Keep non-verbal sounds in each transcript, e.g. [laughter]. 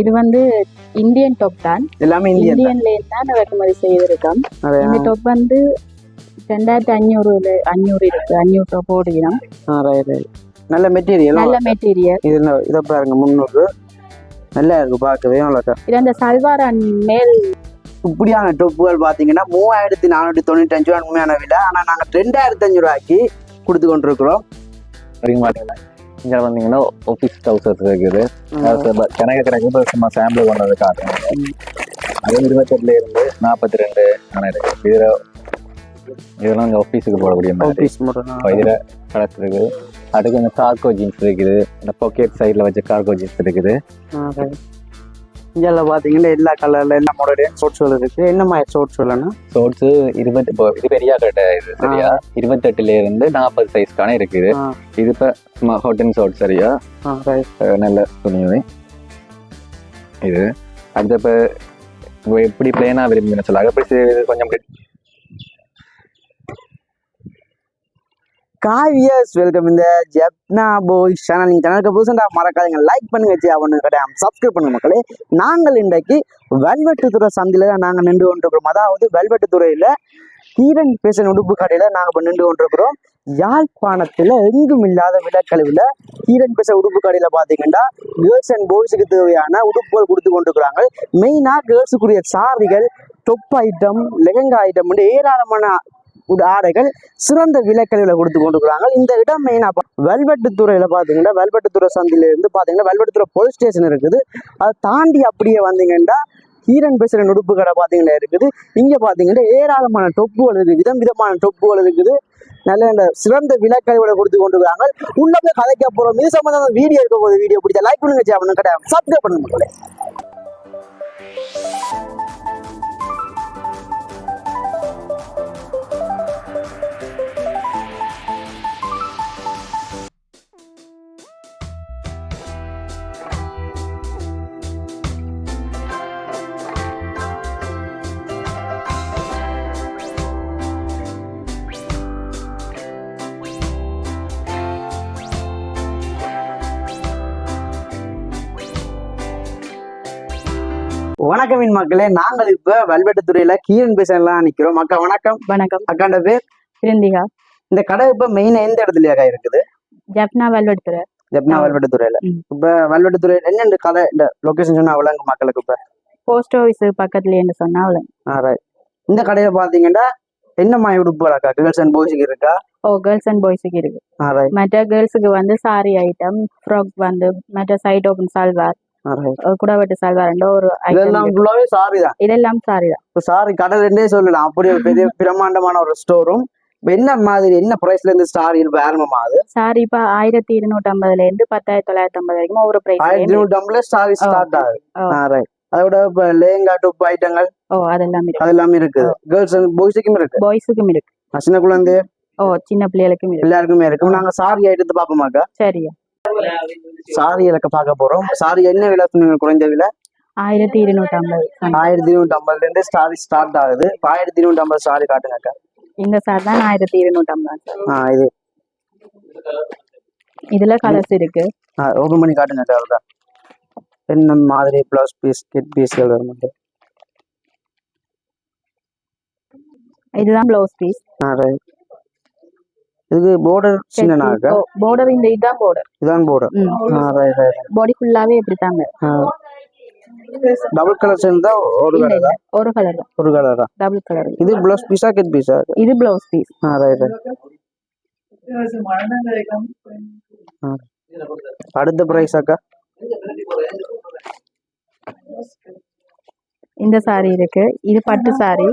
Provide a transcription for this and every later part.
இது வந்து Indian top தான். எல்லாமே இந்தியன்ல தான் இறக்குமதி செய்திருக்கோம் இந்த டாப் வந்து ரெண்டாயிரத்தி அஞ்சூறுல அஞ்சூறு இருக்கு. அஞ்சூறு டாப் ஓடுகிறோம். நல்ல மெட்டீரியல் நல்ல மெட்டீரியல் இது இதை பாருங்க முந்நூறு. நல்லா இருக்கு பார்க்கவே அவ்வளோக்கா இது அந்த சல்வார் அண்ட் மேல். இப்படியான டொப்புகள் பார்த்தீங்கன்னா மூவாயிரத்தி நானூற்றி தொண்ணூத்தஞ்சு ரூபா உண்மையான விலை. ஆனால் நாங்கள் ரெண்டாயிரத்தி அஞ்சு ரூபாய்க்கு கொடுத்து கொண்டிருக்கிறோம். வரைக்க மாட்டேங்க இங்கே வந்தீங்கன்னா ஆஃபீஸ் ட்ரௌசர்ஸ் இருக்குது. கணக்கு கணக்கு இப்போ சும்மா சாம்பிள் கொண்டது காட்டுறேன். அது இருபத்தெட்டுல இருந்து நாற்பத்தி ரெண்டு ஆனால் இருக்கு இதில் இதெல்லாம் இந்த ஆஃபீஸுக்கு போடக்கூடிய மாதிரி. ஆஃபீஸ் இதில் கலர்ஸ் இருக்குது. அதுக்கு இந்த கார்கோ ஜீன்ஸ் இருக்குது. இந்த பாக்கெட் சைடில் வச்ச கார்கோ ஜீன்ஸ் இருக்குது. இங்கே பார்த்தீங்கன்னா எல்லா கலரில் எல்லா மாடலையும் ஷோட்ஸ்கள் இருக்குது என்ன மாதிரி ஷோட்ஸ் இல்லைன்னா ஷோர்ட்ஸு இருபத்தி இப்போ இது பெரிய கட்டை இது சரியா? இருபத்தெட்டுல இருந்து நாற்பது சைஸ்க்கான இருக்குது. இது இப்போ ஹோட்டன் ஷோர்ட் சரியா? நல்ல துணிவு இது. அடுத்து இப்போ எப்படி பிளேனாக விரும்பின சொல்லாங்க செய்றது கொஞ்சம் காவியஸ் காவியர்ஸ் வெல்கம் இந்த ஜப்னா போய் சேனல் நீங்கள் சேனலுக்கு புதுசாக மறக்காதீங்க. லைக் பண்ணுங்க வச்சு அவனு கிடையாது சப்ஸ்கிரைப் பண்ணுங்க மக்களே. நாங்கள் இன்றைக்கு வெல்வெட்டுத்துறை சந்தையில் தான் நாங்கள் நின்று கொண்டிருக்கிறோம். அதாவது வெல்வெட்டுத்துறையில் கீரன் பேசன் உடுப்பு கடையில் நாங்கள் இப்போ நின்று கொண்டிருக்கிறோம். யாழ்ப்பாணத்தில் எங்கும் இல்லாத விலக்கழிவில் கீரன் பேச உடுப்பு கடையில் பார்த்தீங்கன்னா கேர்ள்ஸ் அண்ட் பாய்ஸுக்கு தேவையான உடுப்புகள் கொடுத்து கொண்டிருக்கிறாங்க. மெயினாக கேர்ள்ஸுக்குரிய சாரிகள் டொப் ஐட்டம் லெஹங்கா ஐட்டம் ஏராளமான உட- ஆடைகள் சிறந்த விலைக்கழிவில் கொடுத்து கொண்டிருக்கிறாங்க. இந்த இடம் மெயினாக வெல்வெட்டுத்துறையில் பார்த்தீங்கன்னா வல்வெட்டுத்துறை சந்தையில இருந்து பார்த்தீங்கன்னா வல்வெட்டுத்துறை போலீஸ் ஸ்டேஷன் இருக்குது. அதை தாண்டி அப்படியே வந்தீங்கன்னா ஹீரன் பேசுகிற நுடுப்பு கடை பார்த்தீங்கன்னா இருக்குது. இங்கே பார்த்தீங்கன்னா ஏராளமான டொப்புகள் இருக்குது. விதம் விதமான டொப்புகள் இருக்குது. நல்ல நல்ல சிறந்த விலக்கழிவுகளை கொடுத்து கொண்டிருக்கிறாங்க. உள்ள போய் கதைக்க போகிறோம் இது சம்மந்தமான வீடியோ இருக்க போது வீடியோ பிடிச்சா லைக் பண்ணுங்க சேவனும் கடை சப்ஸ்கிரைப் பண்ணுங்க மக்களே. வணக்கம் மீன் மக்களே நாங்கள் இப்போ வெல்வெட்டுத்துறையில் கீரன் பேசலாம் நிற்கிறோம் அக்கா வணக்கம். வணக்கம். அக்காண்ட பேர்? பிரிந்திகா இந்த கடை இப்போ மெயினாக எந்த இடத்துலயாக்கா இருக்குது? ஜப்னா வெல்வெடுத்துறை ஜப்னா ஆ. வெல்வெட்டுத்துறையில. ம். இப்ப வெல்வெட்டுத்துறையில என்னென்ன கடை இந்த லொகேஷன் சொன்னா விளங்கு மக்களுக்கு இப்ப? போஸ்ட் ஆஃபீஸ் பக்கத்துலேன்னு சொன்னா அவ்வளோ ஆ, right. இந்த கடையில பாத்தீங்கன்னா என்ன மாதிரி உடுப்புகள் அக்கா கேர்ள்ஸ் அண்ட் பாய்ஸுக்கு இருக்கா? ஓ கேர்ள்ஸ் அண்ட் பாய்ஸுக்கு இருக்கு. மற்ற கேர்ள்ஸுக்கு வந்து சாரி ஐட்டம் ஃப்ராக் வந்து மற்ற சைட் ஓப்பன் சல்வார் ஆ, right. குடவெட்டு சல்வார் ஒரு இதெல்லாம் ஃபுல்லாவே சாரி தான் இதெல்லாம் சாரி தான் சாரி கடை ரெண்டே சொல்லலாம் அப்படி ஒரு பெரிய [laughs] பிரம்மாண்டமான ஒரு ஸ்டோரும் என்ன மாதிரி என்ன பிரைஸ்ல இருந்து ஸ்டார் இப்போ ஆரம்பமாகுது சாரி இப்ப ஆயிரத்தி இருநூத்தி ஐம்பதுல இருந்து பத்தாயிரத்தி தொள்ளாயிரத்தி ஐம்பது வரைக்கும் ஆயிரத்தி பிரைஸ் நூற்றி ஐம்பதுல ஸ்டார் ஸ்டார்ட் ஆகுது. அதோட இப்ப லேங்கா டுப்பு ஐட்டங்கள். ஓ அதெல்லாம் இருக்கு. அது எல்லாமே இருக்குது கேர்ள்ஸ் அண்ட் பாய்ஸுக்கும் இருக்கு. பாய்ஸுக்கும் இருக்கு. சின்ன குழந்தை ஓ சின்ன பிள்ளைகளுக்கும் இருக்கு. எல்லாருக்குமே இருக்கு. நாங்க சாரி ஐட்டத்தை பார்ப்போமாக்கா? சரியா. சாரி இலக்க பார்க்க போறோம். சாரி என்ன விலை சொன்னீங்க குறைஞ்ச விலை? ஆயிரத்தி இருநூத்தி ஐம்பது. ஆயிரத்தி இருநூத்தி ஐம்பதுல இருந்து ஸ்டாரி ஸ்டார்ட் ஆகுது. ஆயிரத்தி இருநூத்தி ஐம்பது சாரி காட்டுங்கக்கா இந்த சார் தான் ஆயிரத்தி இருநூத்தி ஐம்பது ஆ இது. இதுல கலர்ஸ் இருக்கு. ஓபன் பண்ணி காட்டுங்கக்கா அவர்தா என்ன மாதிரி பிளவுஸ் பீஸ் கிட் பீஸ்கள் வரும் இதுதான் பிளவுஸ் பீஸ் ஆ ரைட் இதுக்கு border சின்னனாக்கா பார்டர் இந்த இதுதான் பார்டர் இதான் ரைட் ரைட் பாடி ஃபுல்லாவே இப்படித்தாங்க. டபுள் கலர் சேர்ந்தா ஒரு கலர் ஒரு கலர் ஒரு கலர் டபுள் கலர் இது பிளவுஸ் பீஸா கிட் பீஸா இது பிளவுஸ் பீஸ் ஆ ரைட் அடுத்த பிரைஸ் அக்கா? இந்த சாரி இருக்கு. இது பட்டு சாரி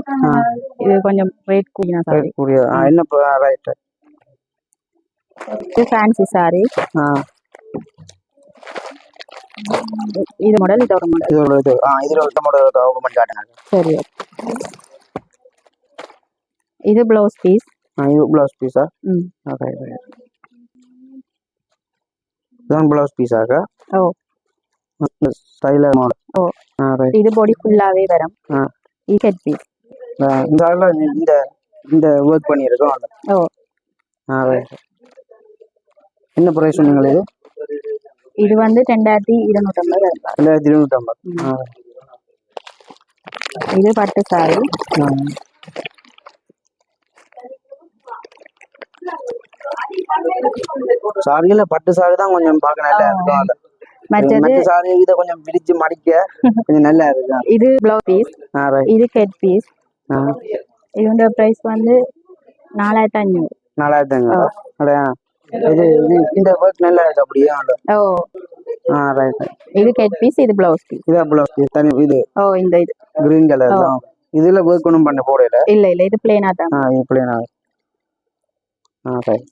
இது கொஞ்சம் ரேட் கூடின சாரி கூடிய என்ன ரைட் இது ஃபேன்சி சாரி ஆ. இது மாடல் இது ஒரு மாடல் இது ஒரு இது. ஆ இதுல ஒரு மாடல் ஓபன் பண்ணி காட்டுங்க. சரி இது பிளவுஸ் பீஸ் ஆ இது பிளவுஸ் பீஸா ம். ஓகே இதுதான் பிளவுஸ் பீஸாக்கா ஓ. ஸ்டைலர் மாடல் ஓ. இது பாடி ஃபுல்லாவே வரும். ஆ. இது ஹெட் பீஸ் இந்த இந்த இந்த ஒர்க் பண்ணியிருக்கோம். ஓ. ஆ ரைட் என்ன ப்ரைஸ் சொன்னீங்களே இது? இது வந்து ரெண்டாயிரத்தி இருநூத்தம்பது ரூபாய். ரெண்டாயிரத்தி இருநூற்றம்பது இது பட்டு சாரி. சாரியில பட்டு சாரி தான் கொஞ்சம் பார்க்க நல்லா இருக்கும். மற்றது மற்ற சாரி இதை கொஞ்சம் பிரிச்சு மடிக்க [laughs] கொஞ்சம் நல்லா இருக்கும். இது பிளவுஸ் பீஸ் இது கெட் பீஸ் ஆ. இதோட பிரைஸ் வந்து நாலாயிரத்தி அஞ்சூறு நாலாயிரத்தி அப்படியா இது இது இந்த ஒர்க் நல்லா இருக்கு அப்படியே ஓ. ஆ ரைட் இது கெட் பீஸ் இது பிளவுஸ் பீஸ் இது அவ்வளோ தனி இது. ஓ இந்த இது. கிரீன் கலர் தான். இதுல ஒர்க் ஒன்றும் பண்ண போடல. இல்ல இல்ல இது பிளேனா தான். ஆ இது பிள்ளைனா ஆ. ரைட்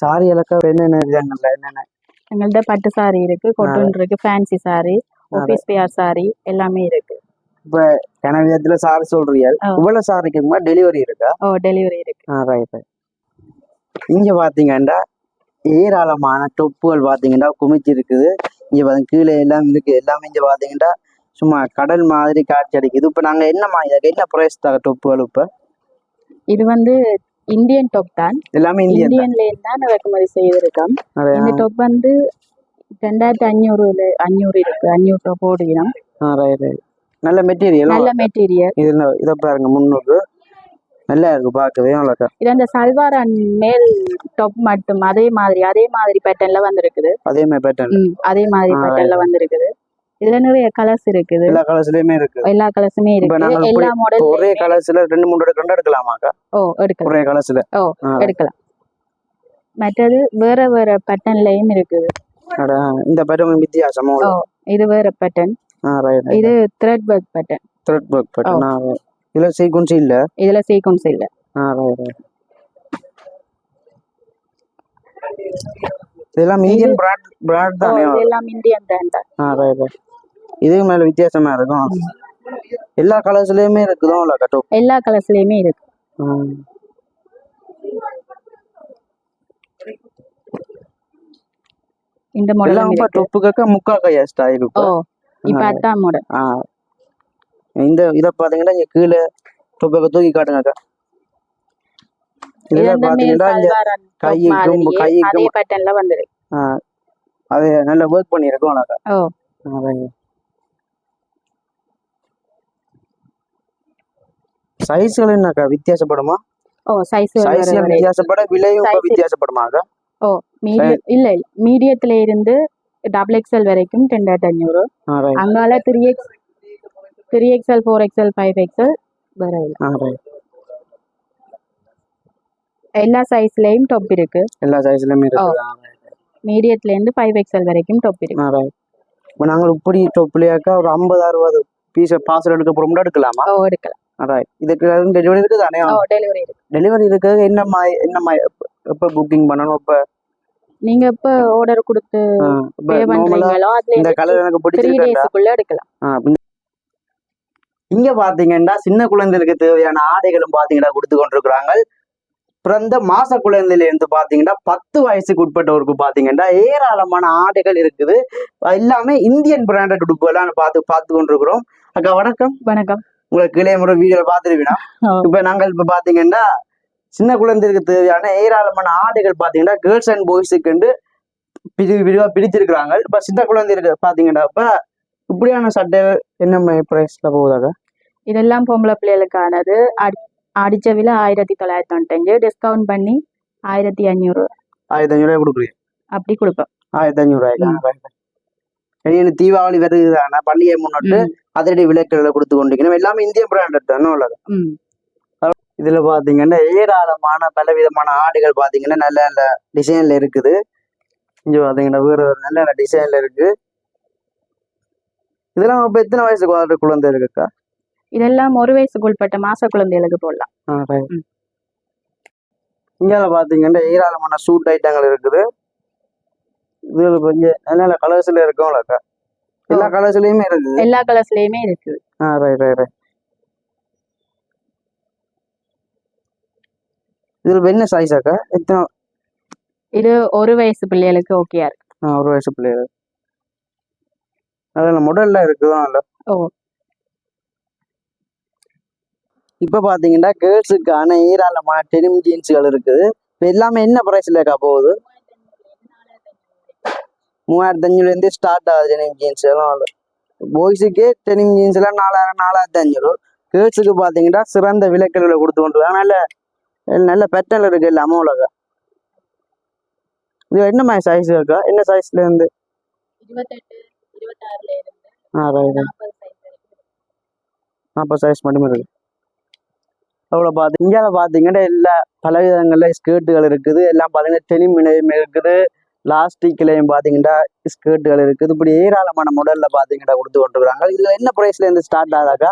சாரி இலக்கா என்னென்ன இருக்காங்கல்ல என்னென்ன? எங்கள்ட்ட பட்டு சாரி இருக்கு கொட்டன் இருக்கு ஃபேன்சி சாரி ஆஃபீஸ் பிஆர் சாரி எல்லாமே இருக்கு. இப்ப கன விதத்துல சாரி சொல்றீங்க ஆ. இவ்வளவு சாரிக்குமா டெலிவரி இருக்கா? ஓ டெலிவரி இருக்கு. ஆ ரைட் ரைட் இங்க பாத்தீங்கன்னா ஏராளமான தொப்புகள் பாத்தீங்கன்னா குமிச்சு இருக்குது இங்க பாருங்க கீழே எல்லாம் இருக்கு. எல்லாமே இங்க பாத்தீங்கன்னா சும்மா கடல் மாதிரி காட்சி அடிக்குது இப்ப நாங்க என்னமா இதுக்கு என்ன பிரைஸ் தர தொப்புகள் இப்ப? இது வந்து இந்தியன் டாப் தான். எல்லாமே இந்தியன். இந்தியன்ல இருந்து தான் இறக்குமதி செய்திருக்கோம். இந்த டாப் வந்து ரெண்டாயிரத்தி அஞ்சூறுல அஞ்சூறு இருக்கு. அஞ்சூறு டாப் ரைட் நல்ல மெட்டீரியல் நல்ல மெட்டீரியல் இது என்ன- இதை பாருங்க முன்னூறு. நல்லா இருக்கு பார்க்கவே அவ்வளோக்கா இது அந்த சல்வார் அண்ட் மேல் டாப் மட்டும் அதே மாதிரி அதே மாதிரி பேட்டர்ன்ல வந்திருக்குது. அதே மாதிரி பேட்டர்ன் அதே மாதிரி பேட்டர்ன்ல வந்திருக்குது. இதுல நிறைய கலர்ஸ் இருக்குது. எல்லா கலர்ஸ்லயுமே இருக்கு. எல்லா கலர்ஸுமே இருக்கு. எல்லா மாடல் ஒரே கலர்ஸ்ல ரெண்டு மூணு ரெண்டு எடுக்கலாமாக்கா ஓ எடுக்கலாம். ஒரே கலர்ஸ்ல ஓ. எடுக்கலாம். மற்றது வேற வேற பேட்டர்ன்லயும் இருக்குது. இந்த பேட்டர்ன் வித்தியாசமா இது வேற பேட்டர்ன் இது thread work pattern thread work pattern இதுல சீக்வன்ஸ் இல்ல? இதுல சீக்வன்ஸ் இல்ல. இதெல்லாம் இந்தியன் பிராண்ட் பிராண்ட் தானே? இது எல்லாம் இந்தியன் பிராண்ட் தான். ஆ ரைட் ரைட் இதுக்கு மேல வித்தியாசமா இருக்கும். எல்லா கலர்ஸ்லயுமே இருக்குதோ இல்ல கட்டோ? எல்லா கலர்ஸ்லயுமே இருக்கு. இந்த மாடல் இருக்கு. டொப்புக்காக்கா முக்கா கையா ஸ்டைல் இப்போ இப்ப அதான் மாடல் ஆ. இந்த இத பாத்தீங்கன்னா இங்க கீழே டொப்புக்க தூக்கி காட்டுங்கக்கா இதுல and top கைக்கும் கைக்கும் அதே நல்ல ஒர்க் பண்ணியிருக்கோம் அக்கா சைஸ்கள் என்னக்கா வித்தியாசப்படுமா? ஓ சைஸ் சைஸ்கள் வித்தியாசப்பட விலையும் இப்ப Size- வித்தியாசப்படுமாக்கா? ஓ மீடியம் இல்ல இல்ல மீடியத்துல இருந்து டபுள் எக்ஸ்எல் வரைக்கும் ரெண்டாயிரத்தி அஞ்சூறு அங்கால three X three XL four XL five XL வேற இல்ல ஆ ரைட் எல்லா சைஸ்லயும் டாப் இருக்கு. எல்லா சைஸ்லயுமே இருக்கு. மீடியத்துல இருந்து ஃபைவ் எக்ஸ்எல் வரைக்கும் டாப் இருக்கு. ஆ ரைட் இப்போ நாங்கள் இப்படி டொப்புலையாக்கா ஒரு ஐம்பது அறுபது பீஸை பார்சல் எடுக்க போகிறோம்னா எடுக்கலாமா? ஓ எடுக்கலாம். இதுக்கு டெலிவரி தானே டெலிவரி இருக்கு. டெலிவரி இருக்கு. என்ன மாதிரி என்ன மாதிரி எப்போ புக்கிங் பண்ணணும்? இப்போ நீங்க எப்ப ஆர்டர் கொடுத்து இப்போ பே இந்த கலர் எனக்கு பிடிச்சிருக்கா? எடுக்கலாம். இங்க பாத்தீங்கன்னா சின்ன குழந்தைகளுக்கு தேவையான ஆடைகளும் பாத்தீங்கன்னா கொடுத்து கொண்டிருக்கிறாங்க. பிறந்த மாச குழந்தையில இருந்து பாத்தீங்கன்னா பத்து வயசுக்கு உட்பட்டவருக்கு பாத்தீங்கன்னா ஏராளமான ஆடைகள் இருக்குது. எல்லாமே இந்தியன் பிராண்டட் உடுப்புகளாம் பார்த்து பார்த்து கொண்டிருக்கிறோம். அக்கா வணக்கம். வணக்கம். உங்களுக்கு கீழே முறை வீடியோ பார்த்துருவீனா. இப்ப நாங்கள் இப்ப பாத்தீங்கன்னா சின்ன குழந்தைகளுக்கு தேவையான ஏராளமான ஆடைகள் பாத்தீங்கன்னா கேர்ள்ஸ் அண்ட் பாய்ஸுக்கு பிரி பிரிவா பிரிச்சிருக்கிறாங்க இப்ப சின்ன குழந்தைகளுக்கு பாத்தீங்கன்னா இப்ப இப்படியான சட்டை என்ன பிரைஸ்ல போகுதாக்கா இதெல்லாம் பொம்பளை பிள்ளைகளுக்கானது. அடி- அடிச்ச விலை ஆயிரத்தி தொள்ளாயிரத்தி தொண்ணூத்தஞ்சு. டிஸ்கவுண்ட் பண்ணி ஆயிரத்தி அஞ்சூறு ஆயிரத்தி அஞ்சூறு ரூபாய் கொடுக்குறீங்க? அப்படி கொடுப்போம். ஆயிரத்தி அஞ்சூறு ரூபாய்க்கு இனி தீபாவளி வருதுதானே பண்டிகை முன்னிட்டு அதிரடி விலைக்கல்ல கொடுத்து கொண்டிருக்கணும் எல்லாமே இந்திய பிராண்டட் தானே. உள்ளது. இதுல பாத்தீங்கன்னா ஏராளமான பலவிதமான ஆடைகள் பாத்தீங்கன்னா நல்ல நல்ல டிசைன்ல இருக்குது. இங்க பாத்தீங்கன்னா வேற நல்ல நல்ல டிசைன்ல இருக்கு இதெல்லாம் இப்ப எத்தனை வயசுக்கு வர குழந்தை இருக்குக்கா இதெல்லாம் ஒரு வயசுக்கு உட்பட்ட மாச குழந்தைகளுக்கு போடலாம். ம். இங்கால பாத்தீங்கன்னா ஏராளமான சூட் ஐட்டங்கள் இருக்குது. இதுல கொஞ்சம் நல்ல கலர்ஸ்ல இருக்கும்லக்கா எல்லா கலர்ஸ்லயுமே இருக்குது. எல்லா கலர்ஸ்லயுமே இருக்கு. ஆ ரைட் ரைட் ரைட் இதுல என்ன சைஸ் அக்கா? எத்தனை? இது ஒரு வயசு பிள்ளைகளுக்கு ஓகேயா இருக்கு. ஆ, ஒரு வயசு பிள்ளைகள் அதில் முதல்ல இருக்குதான் இல்ல. ஓ. இப்போ பார்த்தீங்கன்னா கேர்ள்ஸுக்கான ஏராளமான டெனிம் ஜீன்ஸுகள் இருக்குது. இப்போ எல்லாமே என்ன ப்ரைஸ்லக்கா போகுது? மூவாயிரத்தி அஞ்சூறுலேருந்து ஸ்டார்ட் ஆகுது டெனிம் ஜீன்ஸ் எல்லாம் பாய்ஸுக்கே டெனிம் ஜீன்ஸ் எல்லாம் நாலாயிரம் நாலாயிரத்தி அஞ்சூறு கேர்ள்ஸுக்கு பார்த்தீங்கன்னா சிறந்த விலைக்கல்களை கொடுத்து கொண்டு. நல்ல நல்ல பெட்டல் இருக்கு இல்லை அமௌலக இது என்ன மாதிரி சைஸ் இருக்கா என்ன சைஸ்ல இருந்து? ஆ ரைட் நாற்பது சைஸ் மட்டுமே இருக்கு. அவ்வளோ பார்த்து இந்தியாவில் பார்த்தீங்கன்னா எல்லா பலவிதங்களில் ஸ்கர்ட்டுகள் இருக்குது. எல்லாம் பார்த்தீங்கன்னா டெனிம் இணையம் இருக்குது. லாஸ்டிக்லையும் பார்த்தீங்கன்னா ஸ்கர்ட்டுகள் இருக்குது. இப்படி ஏராளமான மாடலில் பார்த்தீங்கன்னா கொடுத்து கொண்டுருக்காங்க இதில் என்ன ப்ரைஸ்ல இருந்து ஸ்டார்ட் வந்து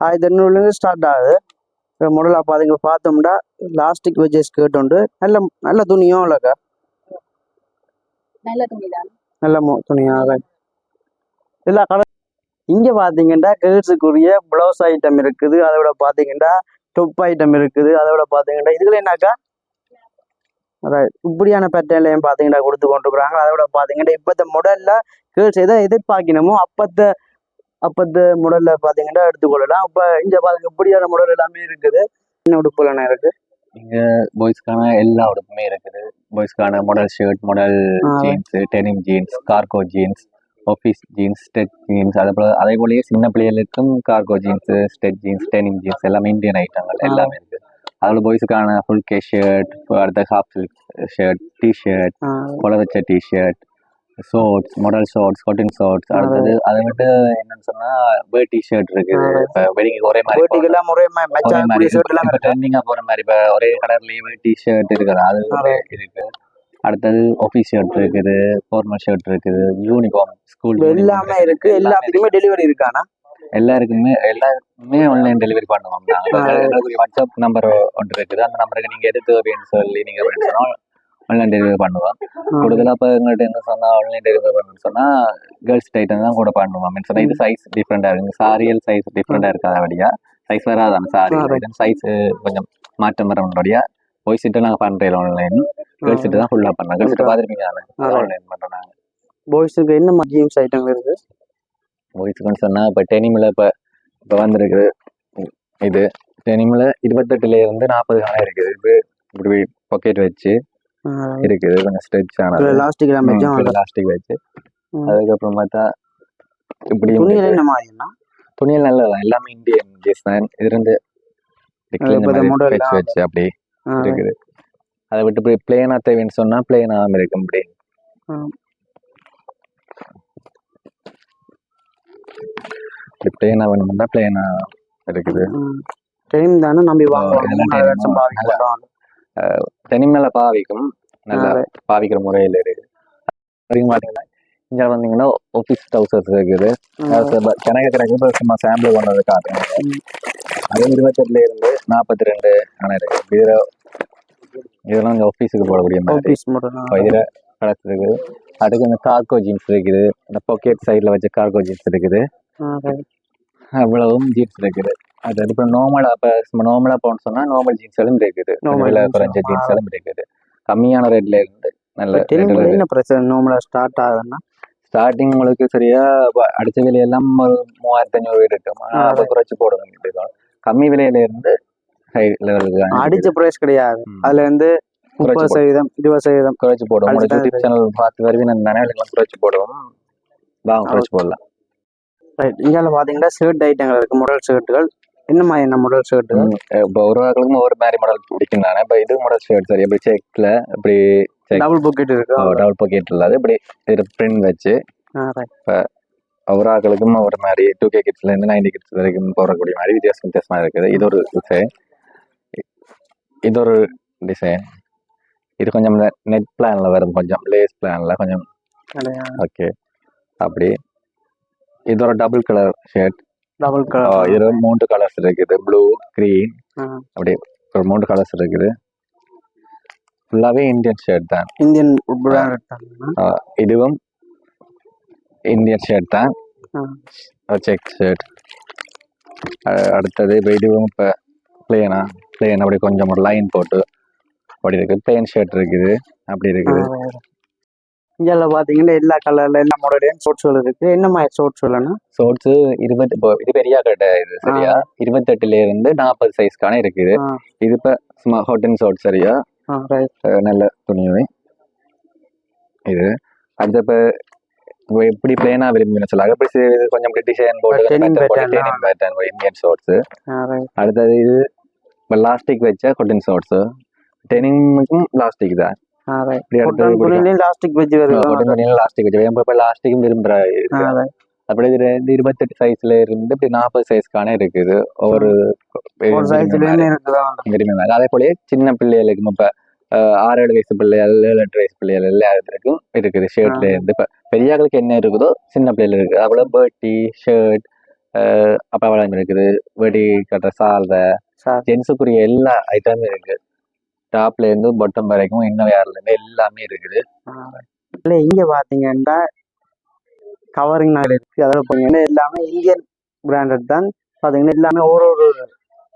ஆயிரத்தி எண்ணூறுலேருந்து ஸ்டார்ட் ஆகுது. இப்போ மாடலாக பார்த்தீங்க பார்த்தோம்னா லாஸ்டிக் வச்ச ஸ்கர்ட் உண்டு. நல்ல நல்ல துணியும் இல்லைக்கா. நல்ல துணிதான் நல்ல துணியாக. எல்லா கடை இங்கே பார்த்தீங்கன்னா கேர்ள்ஸுக்குரிய ப்ளவுஸ் ஐட்டம் இருக்குது. அதை விட பாத்தீங்கன்னா டொப் ஐட்டம் இருக்குது. அதை விட பாத்தீங்கன்னா இதுல என்னக்கா? அதான் இப்படியான பேட்டர்ன்லையும் பார்த்தீங்கன்னா கொடுத்து கொண்டுருக்குறாங்க. விட பார்த்தீங்கன்னா இப்போத்த மாடலில் கேர்ள்ஸ் எதை எதிர்பார்க்கணுமோ அப்பத்த அப்பத்த முடல்ல பார்த்தீங்கன்னா எடுத்துக்கொள்ளலாம். அப்ப இங்கே பாருங்க இப்படியான முடல் எல்லாமே இருக்குது. என்ன உடுப்புலண்ணா இருக்கு? பாய்ஸ்க்கான எல்லா உடுப்புமே இருக்குது பாய்ஸ்க்கான model shirt model. Jeans denim jeans cargo jeans office jeans stretch jeans அதே போல அதே போலயே சின்ன பிள்ளைகளுக்கும் cargo jeans stretch jeans denim jeans எல்லாமே இந்தியன் ஐட்டங்கள். எல்லாமே இருக்கு அதில் பாய்ஸுக்கான ஃபுல் கே ஷர்ட் அடுத்த half silk shirt T shirt ஆ, கொலை வச்ச T shirt shorts model shorts cotton shorts. அடுத்தது அதை விட்டு என்னன்னு சொன்னா வேர் டிஷர்ட் இருக்குது. ஆ. இப்போ வெடிங்க ஒரே மாதிரி போடுறது. வேட்டிக்கெல்லாம் ஒரே மாதிரி ஷர்ட் எல்லாம் ட்ரெண்டிங்கா போற மாதிரி இப்போ ஒரே கலர்லயே டிஷர்ட் இருக்குது. அது. இருக்கு. அடுத்தது ஆஃபீஸ் ஷர்ட் இருக்குது ஃபார்மல் ஷர்ட் இருக்குது யூனிஃபார்ம் ஸ்கூல் எல்லாமே இருக்கு. எல்லாத்துக்குமே டெலிவரி இருக்கானா எல்லாருக்குமே எல்லாருக்குமே ஆன்லைன் டெலிவரி பண்ணுவோம் வாட்ஸ்அப் நம்பர் ஒன்று இருக்குது. அந்த நம்பருக்கு நீங்க எது தேவைன்னு சொல்லி நீங்க அப்படின்னு சொன்னா ஆன்லைன் டெலிவரி பண்ணுவோம் கூடுதலா இப்போ எங்கள்கிட்ட என்ன சொன்னா ஆன்லைன் டெலிவரி பண்ணணும்னு சொன்னா கேர்ள்ஸ் டைட்டன் தான் கூட பண்ணுவோம் அப்படின்னு சொன்னா இது சைஸ் டிஃப்ரெண்டா இருக்கு. சாரியல் சைஸ் டிஃப்ரெண்டா இருக்காத வழியா சைஸ் வராதான் சாரி. சைஸ் கொஞ்சம் மாற்றம் வரணும்படியா போய் சிட்டு நாங்க பண்றோம் ஆன்லைன் கேர்ள்ஸ் சிட்டு தான் ஃபுல்லா பண்றோம். கேர்ள்ஸ் சிட்டு பார்த்துருப்பீங்க. ஆன்லைன் பண்றோம் நாங்க. பாய்ஸுக்கு என்ன ஜீன்ஸ் ஐட்டம் இருக்கு? பாய்ஸ்க்குன்னு சொன்னா இப்போ டெனிமில் இப்போ இப்போ வந்திருக்குது. இது டெனிமில் இருபத்தெட்டுல இருந்து நாற்பது காணம் இருக்குது. இது இப்படி பாக்கெட் வச்சு இருக்குது கொஞ்சம் ஸ்ட்ரெச் ஆனது. லாஸ்டிக் எல்லாம் வச்சோம் பிளாஸ்டிக் வச்சு. அதுக்கப்புறம் பார்த்தா இப்படி துணியில என்ன மாதிரினா துணியில் நல்லதான் எல்லாமே இந்தியன் கேஸ் தான். இருந்து வச்சு அப்படி இருக்குது. அதை விட்டு இப்படி பிளேனா தேவைன்னு சொன்னா பிளேனாகவும் இருக்கும் இப்படி. ம். இப்படி பிளேனா வேணும்னா பிளேனா இருக்குது. டைம் தானே நம்பி வாங்குவாங்க தனிமேல பாவிக்கும். நல்லா பாவிக்கிற முறையில் இருக்கு. வரைக்கும் பார்த்தீங்கன்னா இங்கே வந்தீங்கன்னா ஆஃபீஸ் டவுசர்ஸ் இருக்குது. கிணக்கு கிணக்கு சும்மா சாம்பிள் கொண்டு வந்து காட்டுறேன் ம். அது இருபத்தெட்டுல இருந்து நாற்பத்தி ரெண்டு ஆனால் இருக்கு. இதில் இதெல்லாம் இந்த ஆஃபீஸுக்கு போடக்கூடிய இதில் இருக்குது அடுத்து இந்த கார்கோ ஜீன்ஸ் இருக்குது. இந்த பாக்கெட் சைடில் வச்ச கார்கோ ஜீன்ஸ் இருக்குது. அவ்வளவும் ஜீன்ஸ் இருக்குது. அது இப்போ நார்மலாக இப்போ நார்மலாக போகணும்னு சொன்னால் நார்மல் ஜீன்ஸ் எல்லாம் இருக்குது. jeans. குறைஞ்ச ஆ. ஜீன்ஸ் எல்லாம் இருக்குது. கம்மியான ரேட்ல இருந்து நல்ல என்ன பிரச்சனை நோமலா ஸ்டார்ட் ஆகுதுன்னா? ஸ்டார்டிங் உங்களுக்கு சரியா அடிச்ச விலையெல்லாம் ஒரு மூவாயிரத்தி ஐநூறு இருக்கும். ஆனா ஆ. அதை குறைச்சு போட வேண்டியது இருக்கும். கம்மி விலையில இருந்து ஹை லெவலுக்கு அடிச்ச பிரைஸ் கிடையாது. அதுல இருந்து முப்பது சதவீதம் இருபது சதவீதம். குறைச்சு போடுவோம் யூடியூப் சேனல் பார்த்து வருவீங்க நான் நினைவுலாம் குறைச்சு போடுவோம். வாங்க குறைச்சு போடலாம். ரைட் இந்தியாவில் பார்த்தீங்கன்னா ஷர்ட் ஐட்டங்கள் இருக்கு. மாடல் ஷர்ட்டுகள் என்ன மாதிரியான மாடல் ஷர்ட்டுகள் ம், இப்போ ஒரு ஆளுக்கும் ஒரு மாதிரி மாடல் பிடிக்கும் தானே இப்போ இது மாடல் ஷர்ட் சரி. இப்படி செக்ல இப்படி. டபுள் பாக்கெட் இருக்கு? டபுள் பாக்கெட் இல்லாத. இப்படி இது பிரிண்ட் வச்சு right. ஒரு ஆக்களுக்கும் ஒரு மாதிரி டூ கே கிட்ஸ்ல இருந்து நைன்டி கிட்ஸ் வரைக்கும் போடக்கூடிய மாதிரி வித்தியாசம் வித்தியாசமா இருக்குது. இது ஒரு டிசைன் இது ஒரு டிசைன் இது கொஞ்சம் நெட் பிளான்ல வரும். கொஞ்சம் லேஸ் பிளான்ல கொஞ்சம். ஓகே அப்படி இது ஒரு double colour shirt double colour இது மூன்று கலர்ஸ் இருக்குது. ப்ளூ க்ரீன் ஆ. அப்படி ஒரு மூன்று கலர்ஸ் இருக்குது. ஃபுல்லாவே இந்தியன் ஷர்ட் தான். இந்தியன் இதுவும் இந்தியன் ஷர்ட் தான். செக் ஷர்ட் அடுத்தது இப்போ இதுவும் இப்போ பிளேனா பிளேன் அப்படி கொஞ்சம் ஒரு லைன் போட்டு அப்படி இருக்கு. பிளேன் ஷர்ட் இருக்குது. அப்படி இருக்குது. இந்தியாவில் பார்த்தீங்கன்னா எல்லா கலர்ல எல்லா மாடலையும் ஷோட்ஸ்கள் இருக்கு. என்ன மாதிரி ஷோட்ஸ் சொல்லணும் ஷோர்ட்ஸ் இருபத்தி இப்போ இது பெரிய கடை இது சரியா? இருபத்தெட்டுல இருந்து நாற்பது சைஸ்க்கான இருக்குது. இது இப்போ சும்மா ஹோட்டன் ஷோர்ட் சரியா? நல்ல துணிவை இது. அடுத்த இப்போ எப்படி பிளேனா விரும்பி சொல்லாங்க இப்படி கொஞ்சம் டிசைன் போட்டு இந்தியன் ரைட் அடுத்தது இது இப்போ லாஸ்டிக் வச்ச கொட்டின் ஷார்ட்ஸ் டெனிமுக்கும் லாஸ்டிக் தான். லாஸ்டிக் வச்சு லாஸ்டிக் வச்சு இப்போ லாஸ்டிக்கும் ரைட் அப்படி இது ரெண்டு இருபத்தெட்டு சைஸ்ல இருந்து இப்படி நாற்பது சைஸ்க்கான இருக்குது ஒவ்வொரு விரும்பி மாதிரி அதே போலயே சின்ன பிள்ளைகளுக்கும் இப்ப ஆறு ஏழு வயசு பிள்ளைகள் ஏழு எட்டு வயசு பிள்ளைகள் எல்லாத்துக்கும் இருக்குது ஷர்ட்ல இருந்து இப்ப பெரியாக்களுக்கு என்ன இருக்குதோ சின்ன பிள்ளைகள் இருக்குது அவ்வளோ பேர்ட்டி ஷர்ட் அப்பவளம் இருக்குது வெடி கட்டுற சால்வை ஜென்ஸுக்குரிய எல்லா ஐட்டமும் இருக்கு டாப்ல இருந்து பொட்டம் வரைக்கும் இன்னும் யாரில் இருந்து எல்லாமே இருக்குது. இல்லை இங்க பாத்தீங்கன்னா கவரிங் நாள் இருக்கு. அதோட பார்த்தீங்கன்னா எல்லாமே இந்தியன் பிராண்டட் தான். பாத்தீங்கன்னா எல்லாமே ஒரு ஒரு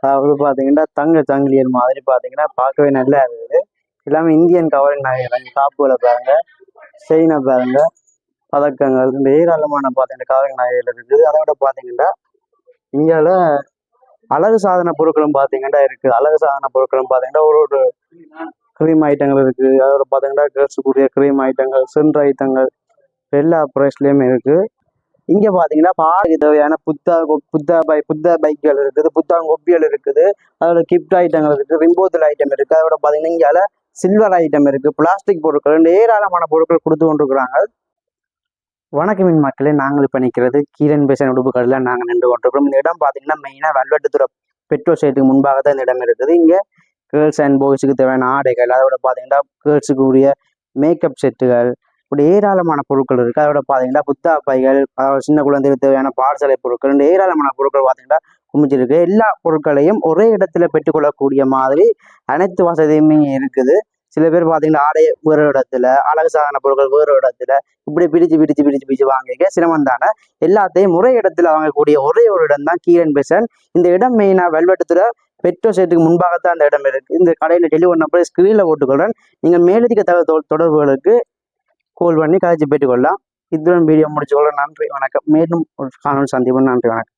அதாவது பாத்தீங்கன்னா தங்க சங்கிலியர் மாதிரி பாத்தீங்கன்னா பார்க்கவே நல்லா இருக்குது. எல்லாமே இந்தியன் கவரிங் நகைகள் காப்புகளை பாருங்க செயினை பாருங்க பதக்கங்கள் இந்த ஏராளமான பாத்தீங்கன்னா கவரிங் நகைகள் இருக்குது அதை விட பாத்தீங்கன்னா இந்தியாவில் அழகு சாதன பொருட்களும் பாத்தீங்கன்னா இருக்குது அழகு சாதன பொருட்களும் பாத்தீங்கன்னா ஒரு ஒரு க்ரீம் ஐட்டங்கள் இருக்கு. அதோட பார்த்தீங்கன்னா கேர்ள்ஸுக்குரிய க்ரீம் ஐட்டங்கள் சென்ட் ஐட்டங்கள் எல்லா ப்ரைஸ்லயுமே இருக்கு. இங்க பாத்தீங்கன்னா பாடைக்கு தேவையான புத்தா புத்தா பை புத்தா பைக்குகள் இருக்குது. புத்தாங்கொப்பியல் இருக்குது. அதோட கிஃப்ட் ஐட்டங்கள் இருக்கு. ரிம்போத்தல் ஐட்டம் இருக்கு. அதோட பாத்தீங்கன்னா இங்கால சில்வர் ஐட்டம் இருக்கு. பிளாஸ்டிக் பொருட்கள் ஏராளமான பொருட்கள் கொடுத்து கொண்டிருக்கிறாங்க. வணக்கம் மின் மக்களே நாங்கள் இப்போ நிற்கிறது கீரன் பேசன் உடுப்பு கடையில் நாங்கள் நின்று கொண்டிருக்கிறோம். இந்த இடம் பார்த்தீங்கன்னா மெயினாக வெல்வெட்டுத்துறை பெட்ரோல் ஸ்டேட்டுக்கு முன்பாக தான் இந்த இடம் இருக்குது. இங்கே கேர்ள்ஸ் அண்ட் பாய்ஸுக்கு தேவையான ஆடைகள் அதோட பார்த்தீங்கன்னா கேர்ள்ஸுக்கு உரிய மேக்கப் செட்டுகள் இப்படி ஏராளமான பொருட்கள் இருக்குது அதோட பார்த்தீங்கன்னா புத்தா பைகள் அதாவது சின்ன குழந்தைகளுக்கு தேவையான பாடசாலை பொருட்கள் இந்த ஏராளமான பொருட்கள் பார்த்தீங்கன்னா குமிச்சிருக்கு எல்லா பொருட்களையும் ஒரே இடத்துல பெற்றுக்கொள்ளக்கூடிய மாதிரி அனைத்து வசதியுமே இருக்குது. சில பேர் பார்த்தீங்கன்னா ஆடை வேறு இடத்துல அழகு சாதன பொருட்கள் வேறு இடத்துல இப்படி பிடிச்சு பிடிச்சு பிடிச்சு பிடிச்சு வாங்கிக்க சிரமம் தானே? எல்லாத்தையும் முறை இடத்துல வாங்கக்கூடிய ஒரே ஒரு இடம் தான் கீரன் பெசன். இந்த இடம் மெயினாக வெல்வெட்டத்தில் பெட்ரோ செட்டுக்கு முன்பாகத்தான் அந்த இடம் இருக்கு. இந்த கடையில் டெலிவரி நம்பர் ஸ்க்ரீனில் போட்டுக்கொள்கிறேன் நீங்கள் மேலதிக தகவல் தொடர்புகளுக்கு கால் பண்ணி கதைச்சு பெற்றுக்கொள்ளலாம் இதுடன் வீடியோ முடிச்சுக்கொள்ள நன்றி வணக்கம். மேலும் ஒரு காணொலி சந்திப்போம். நன்றி வணக்கம்.